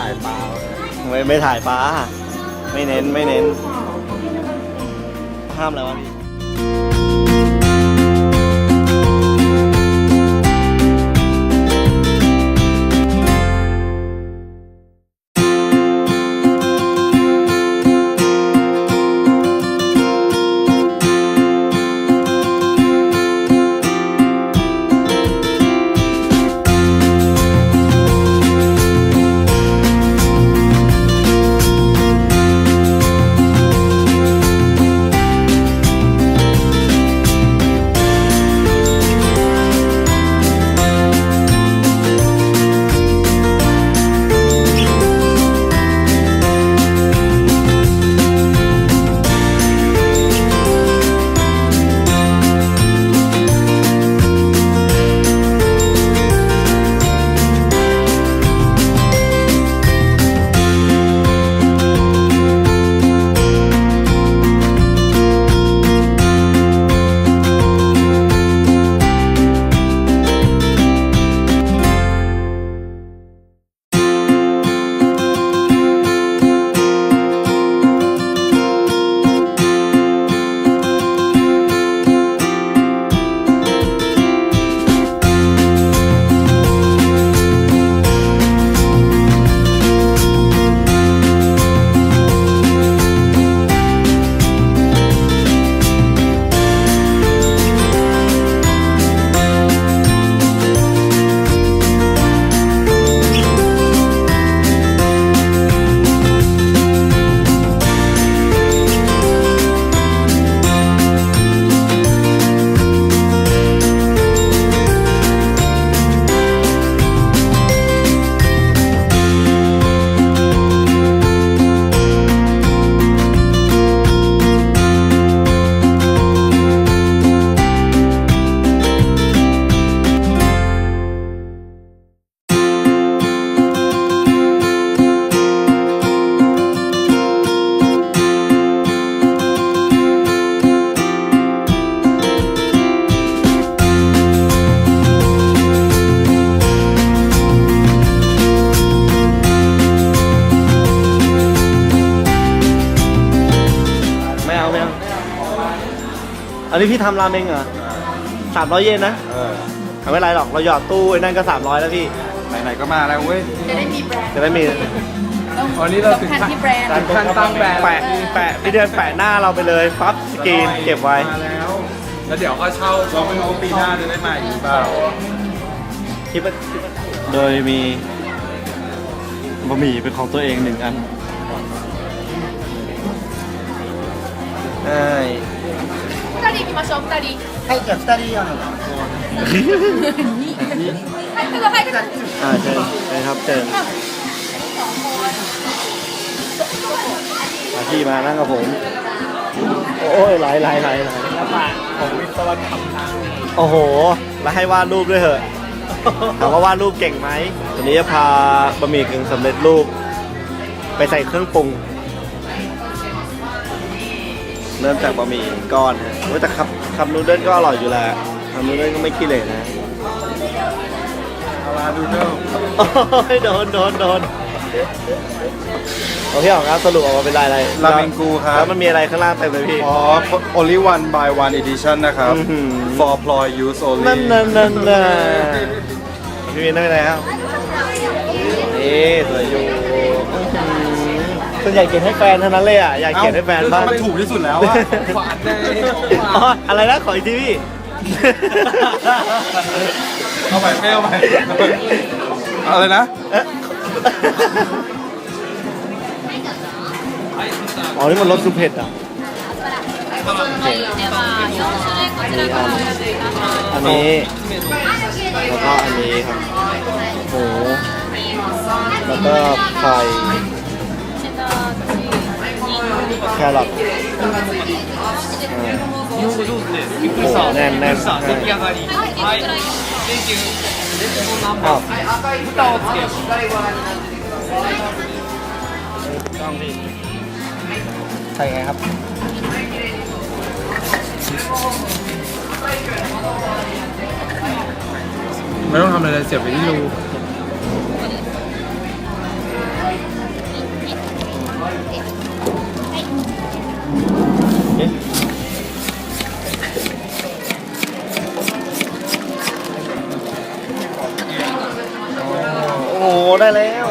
่ายปลาไม่ไม่ถ่ายปลาไม่เน้นไม่เน้นห้ามแล้ววะพี่ นนี้พี่ทำราเมงเหรอสามร้อยเยนนะเออไม่เป็นไรหรอก เราหยอดตู้ไอ้นั่นก็สามร้อยแล้วพี่ ไหนๆก็มาแล้วเว้ย จะได้มีแบรนด์จะได้มีวันนี้เราถึงสำคัญที่แบรนด์ถึงขั้นตั้งแบรนด์แปะแปะพี่เดือนแปะหน้าเราไปเลยปั๊บสกรีนเก็บไว้มาแล้ว แล้วเดี๋ยวก็เช่าลองไม่รู้ปีหน้าจะได้มาอีกเปล่าคิดว่าโดยมีบะหมี่เป็นของตัวเองหนึ่งอันใช่ 二人行きましょう二人はい、じゃあ二人お願いします。はいどうぞ入ってください อ่าเชิญไปครับเชิญมาพี่มานั่งกับผม โอ้ยไหลไหลไหลไหล ของวิศวกรรมทาง โอ้โห แล้วให้วาดรูปด้วยเหอะถามว่าวาดรูปเก่งไหมวันนี้จะพาบะหมี่กึ่งสำเร็จรูป ไปใส่เครื่องปรุง เริ่มจากบะหมี่ก้อนฮะโอ้ยแต่คับคับนูเดิลก็อร่อยอยู่แล้วคับนูเดิลก็ไม่ขี้เหร่นะอาราดูเดิลโอ้ยโดนโดนโดนโอเคออกครับสรุปออกมาเป็นลายอะไรราเมงกูครัแล้บวมันมีอะไรข้างล่างเต็มเลยพี่ อ๋อ only one by one edition นะครับอื้อหือ for ploy use only นั่นนั่นนั่นนั่นพี่วินได้ไหมครับนี่สวยอยู่อื้อหือ ส่วนใหญ่เขียนให้แฟนเท่านั้นเลยอะอยากเขียนให้แฟนบ้างมันถูกที่สุดแล้วอะอออะไรนะขออีกทีพี่เอาไปไม่เอาไปอะไรนะอ๋อนี่มันรสซุปเผ็ดอะอันนี้แล้วก็อันนี้ครับหมูแล้วก็ไข่ แครอทโอ้โหแน่นแน่นใช่ はいいくらいきますか อ้าวใส่ไงครับ ไม่ต้องทำอะไรเลยเสียบไปที่รู โอ้โห ได้แล้ว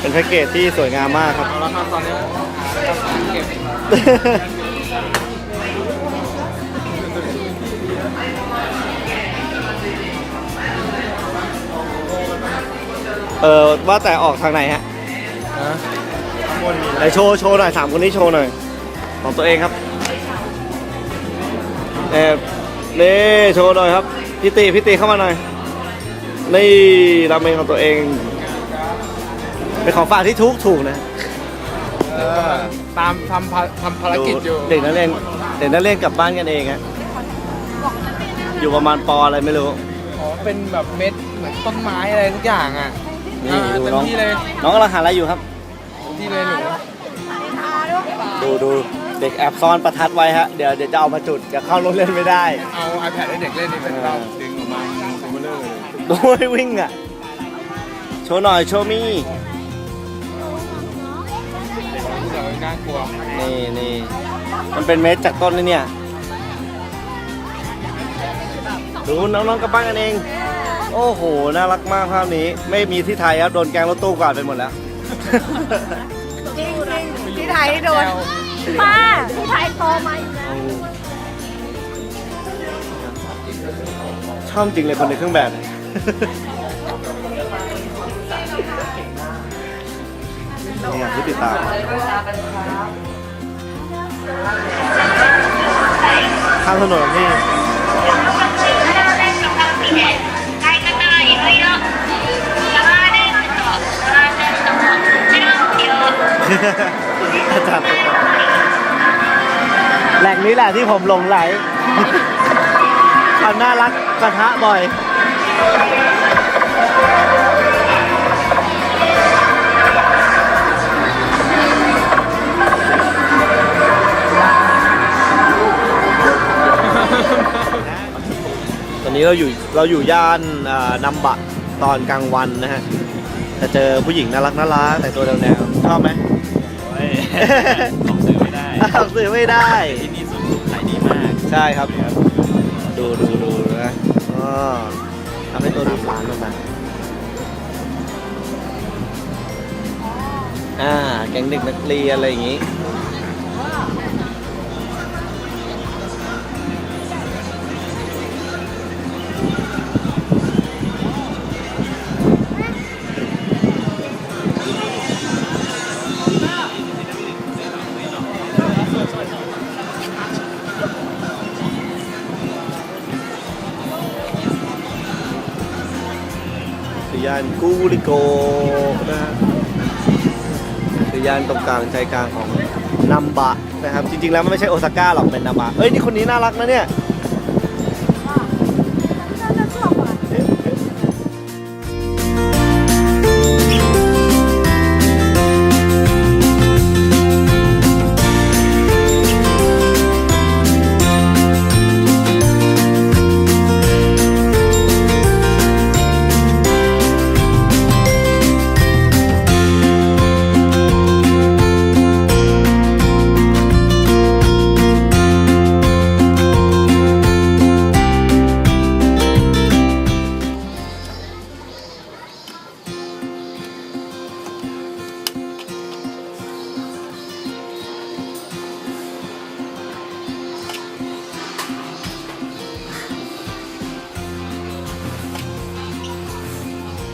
เป็นแพ็กเกจที่สวยงามมากครับเอาละครับตอนนี้เก็บ เออว่าแต่ออกทางไหนฮะไหนโชว์โชว์หน่อยสามคนนี้โชว์หน่อย ของตัวเองครับเออนี่โชว์หน่อยครับพี่ตีพี่ตีเข้ามาหน่อย นี่ราเมงของตัวเอง เป็นของฝากที่ทุกถูกนะตามทำภาทำภารกิจอยู่เด็กนักเรียนเด็กนักเรียนกลับบ้านกันเองฮะอยู่ประมาณปออะไรไม่รู้ อ๋อ เป็นแบบเม็ดเหมือนต้นไม้อะไรทุกอย่างอะ นี่อ่าดูเต็มน้องที่เลยน้องกำลังหาอะไรอยู่ครับเต็มที่เลยหนูดูดูเด็กแอบซ่อนประทัดไว้ฮะ เดี๋ยวเดี๋ยวจะเอามาจุดจะเข้าโรงเรียนไม่ได้ เอา iPad ให้เด็กเล่นนี่เป็นเราดึงออกมาดูเบลอเลยโอ้ยวิ่งอะ โชว์หน่อยโชว์มี่เดี๋ยวน่ากลัวนี่นี่มันเป็นเม็ดจากต้นนี่เนี่ย ดูน้องๆกลับบ้านกันเอง โอ้โห น่ารักมากภาพนี้ ไม่มีที่ไทยครับโดนแกงรถตู้กวาดไปหมดแล้ว จริงจริงที่ไทยโดนป้าที่ไทยโตมาอยู่แล้วชอบจริงเลยคนในเครื่องแบบ นี่ที่ติดตามข้ามถนนนี่ อาจารย์แหล่งนี้แหละที่ผมหลงไหลความน่ารักกระทะบ่อยตอนนี้เราอยู่เราอยู่ย่านอ่านำบะตอนกลางวันนะฮะจะเจอผู้หญิงน่ารักน่ารักแต่ตัวแนวๆชอบไหม ออกสื่อไม่ได้ออกสื่อไม่ได้ ที่นี่สุดขายดีมากใช่ครับ ดูดูดูนะอ๋อทำให้ตัวดูร้านมันมาอ่า แก๊งเด็กนักเรียนอะไรอย่างงี้ กูริโกนะฮะคือย่านตรงกลางใจกลางของนัมบะนะครับ จริงๆแล้วมันไม่ใช่โอซาก้าหรอกเป็นนัมบะเอ้ยนี่คนนี้น่ารักนะเนี่ย